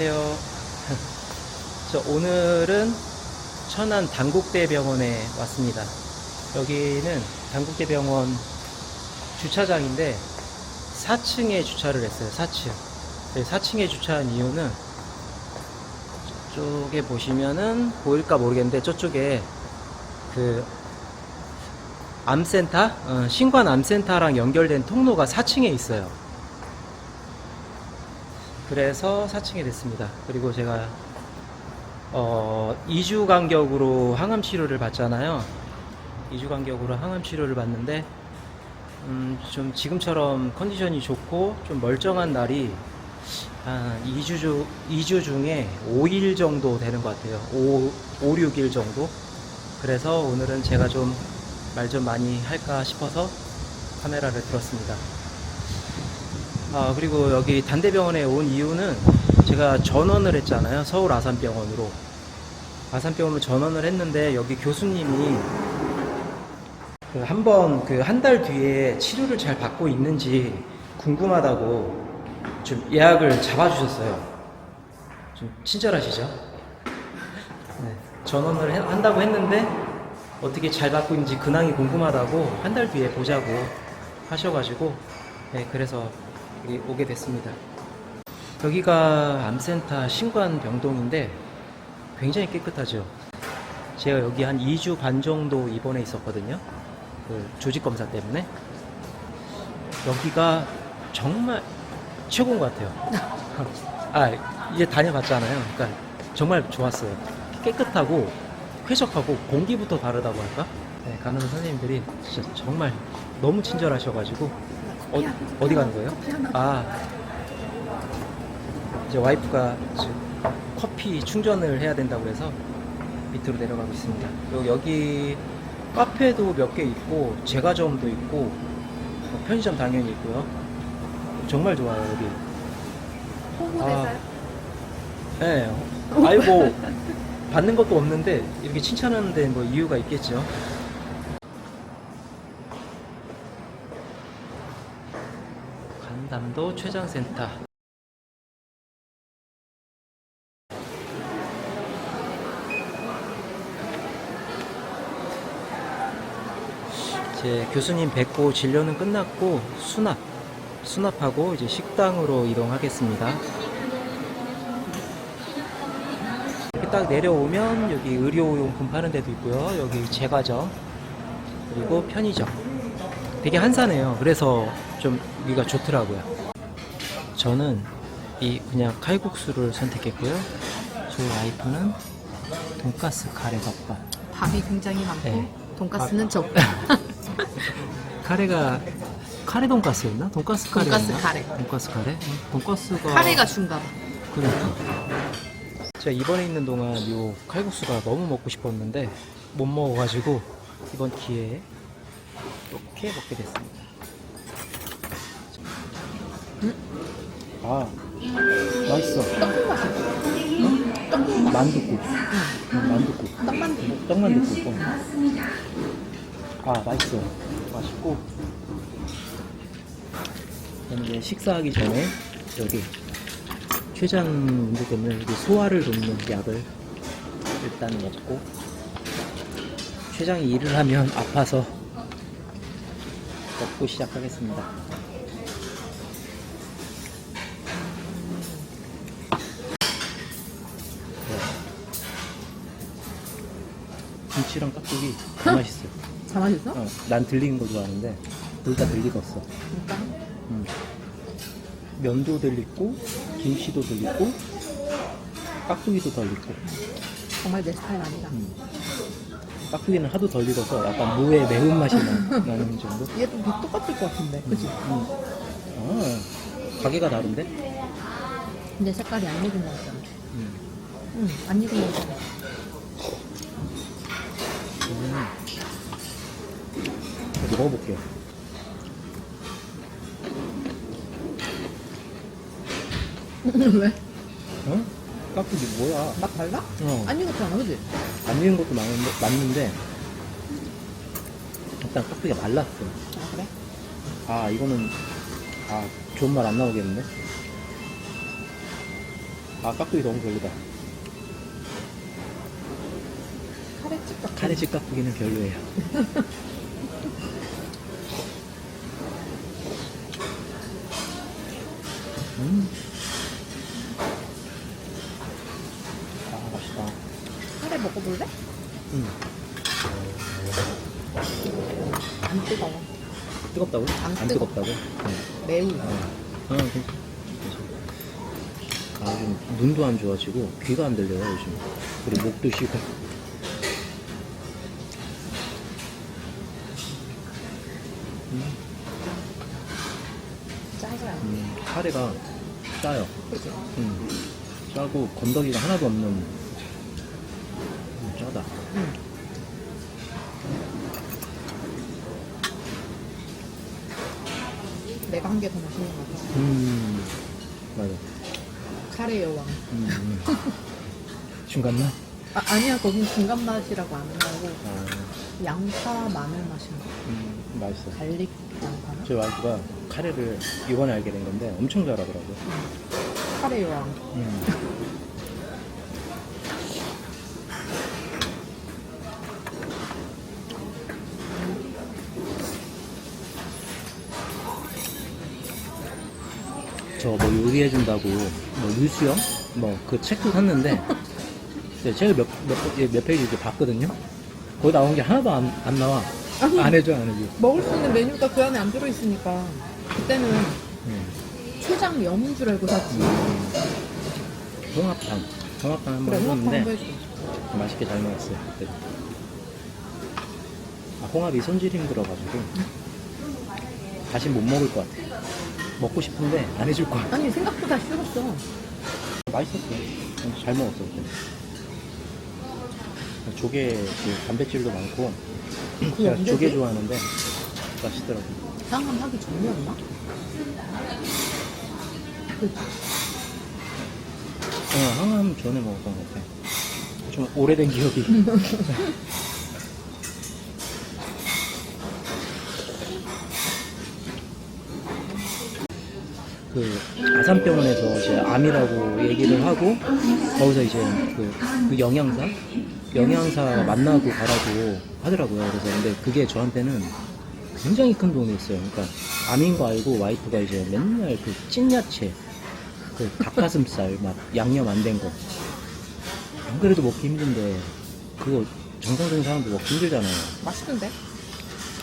안녕하세요. 저 오늘은 천안 단국대병원에 왔습니다. 여기는 단국대병원 주차장인데 4층에 주차를 했어요. 4층. 4층에 주차한 이유는 저쪽에 보시면은 보일까 모르겠는데 저쪽에 그 암센터, 어, 신관 암센터랑 연결된 통로가 4층에 있어요. 그래서 4층에 됐습니다. 그리고 제가 어, 2주 간격으로 항암 치료를 받잖아요. 2주 간격으로 항암 치료를 받는데 음, 좀 지금처럼 컨디션이 좋고 좀 멀쩡한 날이 한 2주, 주, 2주 중에 5일 정도 되는 것 같아요. 5, 5 6일 정도. 그래서 오늘은 제가 좀 말좀 많이 할까 싶어서 카메라를 들었습니다. 아, 그리고 여기 단대병원에 온 이유는 제가 전원을 했잖아요. 서울 아산병원으로. 아산병원으로 전원을 했는데 여기 교수님이 그한번 그 한 달 뒤에 치료를 잘 받고 있는지 궁금하다고 좀 예약을 잡아주셨어요. 좀 친절하시죠? 네, 전원을 해- 한다고 했는데 어떻게 잘 받고 있는지 근황이 궁금하다고 한 달 뒤에 보자고 하셔가지고 네, 그래서 여기 오게 됐습니다. 여기가 암센터 신관병동인데 굉장히 깨끗하죠. 제가 여기 한 2주 반 정도 입원해 있었거든요. 그 조직 검사 때문에. 여기가 정말 최고인 것 같아요. 아, 이제 다녀봤잖아요. 그러니까 정말 좋았어요. 깨끗하고 쾌적하고 공기부터 다르다고 할까? 네, 간호사 선생님들이 진짜 정말 너무 친절하셔가지고 어, 어디 가는 거예요? 아, 이제 와이프가 커피 충전을 해야 된다고 해서 밑으로 내려가고 있습니다. 요- 여기 카페도 몇 개 있고 제과점도 있고 뭐 편의점 당연히 있고요. 정말 좋아요 여기. 홍보대사요? 네. 아이고 받는 것도 없는데 이렇게 칭찬하는 데 뭐 이유가 있겠죠. 간담도 최장센터. 제 교수님 뵙고 진료는 끝났고 수납 수납하고 이제 식당으로 이동하겠습니다. 이렇게 딱 내려오면 여기 의료용품 파는 데도 있고요. 여기 제과점 그리고 편의점. 되게 한산해요. 그래서 좀 여기가 좋더라고요. 저는 이 그냥 칼국수를 선택했고요. 저희 와이프는 돈가스 카레 덮밥. 밥이 굉장히 많고 네. 돈가스는 적 카레가 카레 돈가스였나? 돈가스 카레. 돈가스 카레. 돈가스 카레? 응, 돈가스가 카레가 중간 그러니까. 제가 이번에 있는 동안 요 칼국수가 너무 먹고 싶었는데 못 먹어가지고 이번 기회에 이렇게 먹게 됐습니다. 아, 맛있어. 떡국 응? 떡국 맛 만두국. 응, 만두국. 떡만두 떡만두국. 어. 아, 맛있어. 맛있고. 저는 이제 식사하기 전에 여기 췌장 문제 때문에 여기 소화를 돕는 약을 일단 먹고 췌장이 일을 하면 아파서 먹고 시작하겠습니다. 김치랑 깍두기 다 맛있어요. 잘 맛있어? 어, 난 들리는 거 좋아하는데 둘 다 들리겠어. 진짜? 음. 면도 들리고 김치도 들리고 깍두기도 덜리고 정말 내 스타일 아니다 음. 깍두기는 하도 덜 익어서 약간 무의 매운맛이 나, 나는 정도? 얘도 똑같을 것 같은데 그치? 음. 아, 가게가 다른데? 근데 색깔이 안 익은 거 같잖아 음. 응 안 익은 거 같잖아 음. 먹어볼게요. 왜? 어? 깍두기 뭐야? 맛 달라? 어. 안 익었잖아 그치? 안 익은 것도 많은데, 맞는데 일단 깍두기가 말랐어. 아 그래? 아 이거는 아 좋은 말 안 나오겠는데 아 깍두기 너무 별로다. 카레집 깍두기는 별로예요. 음. 아 맛있다. 카레 먹어볼래? 음. 안 뜨거워 뜨겁다고? 안 안 뜨거. 뜨겁다고? 응. 매우 어, 어, 괜찮아. 아, 눈도 안 좋아지고 귀가 안 들려요, 요즘. 그리고 목도 쉬고. 음, 짜져요 음, 카레가 짜요. 그치? 음, 짜고 건더기가 하나도 없는 음, 짜다. 응 내가 한 게 더 맛있는 것 같아 음, 맞아. 카레 여왕 음, 음. 중간맛? 아, 아니야 거긴 중간 맛이라고 안 나오고 아, 양파 마늘 맛인 거 음, 맛있어. 갈릭 양파나? 저희 와이프가 카레를 이번에 알게 된 건데 엄청 잘하더라고요. 응. 카레 여왕 음. 저 뭐 요리해준다고 뭐 유수영 뭐 그 책도 샀는데 네, 책을 몇, 몇, 몇 페이지 이렇게 봤거든요. 거기 나온 게 하나도 안, 안 나와. 아니. 안 해줘, 안 해줘. 먹을 수 있는 메뉴가 그 안에 안 들어있으니까 그때는 음. 초장 염인 줄 알고 샀지 홍합탕. 홍합탕 한번 그래 홍합탕 해봤는데 맛있게 잘 먹었어요 그때. 아, 홍합이 손질 힘들어가지고 다시 못 먹을 것 같아. 먹고 싶은데 안 해줄 거야. 아니 생각보다 쉬웠어 맛있었어요. 잘 먹었어 그때. 조개 그 단백질도 많고 제가 언제지? 조개 좋아하는데 맛있더라고. 상암 하기 전이었나? 그 어, 항암 전에 먹었던 것 같아. 좀 오래된 기억이. 그 아산병원에서 이제 암이라고 얘기를 하고 거기서 이제 그, 그 영양사 영양사 만나고 가라고 하더라고요. 그래서 근데 그게 저한테는 굉장히 큰 도움이 됐어요. 그러니까 암인 거 알고 와이프가 이제 맨날 그 찐야채 그 닭가슴살 막 양념 안 된 거. 안 그래도 먹기 힘든데 그거 정상적인 사람도 먹기 힘들잖아요. 맛있던데?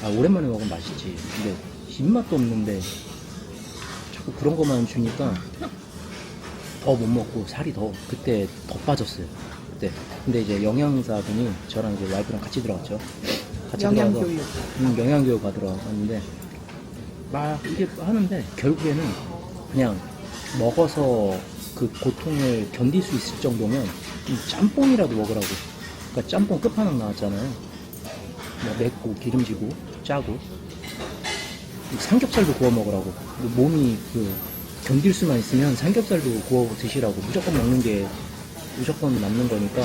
아 오랜만에 먹으면 맛있지. 근데 입맛도 없는데 자꾸 그런 것만 주니까 더 못 먹고 살이 더 그때 더 빠졌어요. 그때. 근데 이제 영양사분이 저랑 이제 와이프랑 같이 들어갔죠. 같이 영양 들어가서 교육. 음, 영양교육 받으러 왔는데 막 이게 하는데 결국에는 그냥 먹어서 그 고통을 견딜 수 있을 정도면 좀 짬뽕이라도 먹으라고. 그러니까 짬뽕 끝판왕 나왔잖아요. 뭐 맵고 기름지고 짜고 삼겹살도 구워 먹으라고. 몸이 그 견딜 수만 있으면 삼겹살도 구워 드시라고 무조건 먹는 게 무조건 맞는 거니까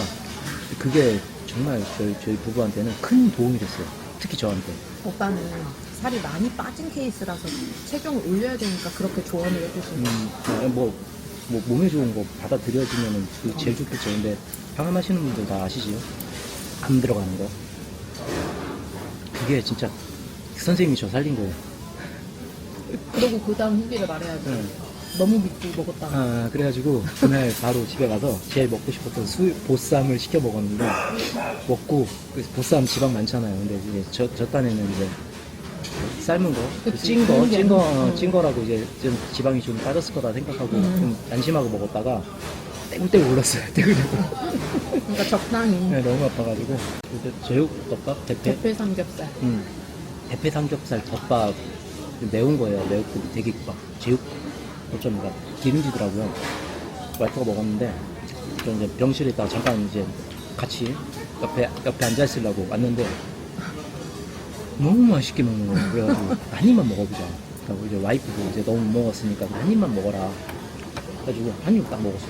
그게 정말 저희, 저희 부부한테는 큰 도움이 됐어요. 특히 저한테. 오빠는 살이 많이 빠진 케이스라서 체중을 올려야 되니까 그렇게 조언을 해주신 거야. 음, 아, 뭐, 뭐 몸에 좋은 거 받아들여지면은 그게 제일 좋겠죠. 근데 항암하시는 분들 다 아시지요? 암 들어가는 거. 그게 진짜 선생님이 저 살린 거예요. 그러고 그 다음 후기를 말해야지. 응. 너무 믿고 먹었다고. 아, 그래가지고 그날 바로 집에 가서 제일 먹고 싶었던 수, 보쌈을 시켜 먹었는데 먹고 그 보쌈 지방 많잖아요. 근데 이제 저, 저 딴에는 이제 삶은 거, 그 그치. 찐 거, 그런 게 찐 거, 아니고. 어, 찐 거라고 이제 좀 지방이 좀 빠졌을 거다 생각하고 음. 좀 안심하고 먹었다가 떼굴떼굴 올랐어요. 떼굴떼굴. 그러니까 적당히 네, 너무 아파가지고 그때 제육덮밥 대패 대패 삼겹살. 음, 대패 삼겹살 덮밥 매운 거예요 매우고 되게 막 제육 어쩜 막 기름지더라고요. 와이프가 먹었는데 저 이제 병실에 있다가 잠깐 이제 같이 옆에 옆에 앉아 있으려고 왔는데 너무 맛있게 먹는 거예요. 그래가지고 한 입만 먹어보자. 그래서 이제 와이프도 이제 너무 못 먹었으니까 한 입만 먹어라. 그래가지고 한 입 딱 먹었어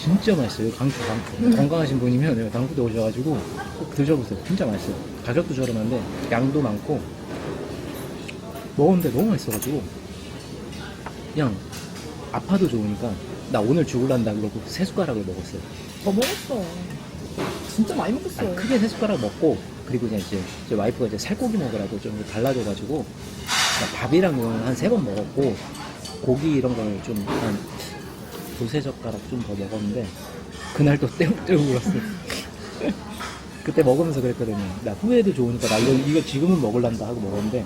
진짜 맛있어요. 강추 강추. 건강하신 분이면 당구대 오셔가지고 꼭 드셔보세요. 진짜 맛있어요. 가격도 저렴한데 양도 많고 먹었는데 너무 맛있어가지고 그냥 아파도 좋으니까 나 오늘 죽을란다 그러고 세 숟가락을 먹었어요. 더 먹었어. 진짜 많이 먹었어. 아니, 크게 세 숟가락 먹고 그리고 이제 이제, 이제 와이프가 이제 살코기 먹으라고 좀 발라줘가지고 밥이랑 이거는 한세 번 먹었고 고기 이런 거를 좀한 두세 젓가락 좀 더 먹었는데 그날 또 떼우떼우 울었어요. 그때 먹으면서 그랬거든요. 나 후회도 좋으니까 나 이거, 이거 지금은 먹을란다 하고 먹었는데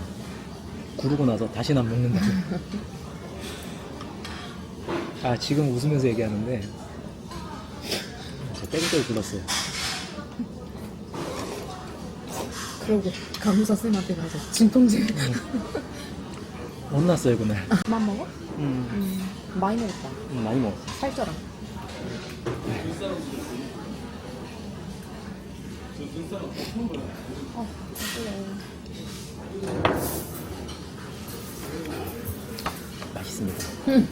구르고 나서 다시는 안 먹는다고. 아 지금 웃으면서 얘기하는데 진짜 떼우떼우 굴렀어요. 그러고 간호사 쌤한테 가서 진통제. 혼났어요 그날. 그만 먹어? 음, 음, 많이 먹었다. 음, 많이 먹었어. 살쪄라. 어, 맛있습니다. 응.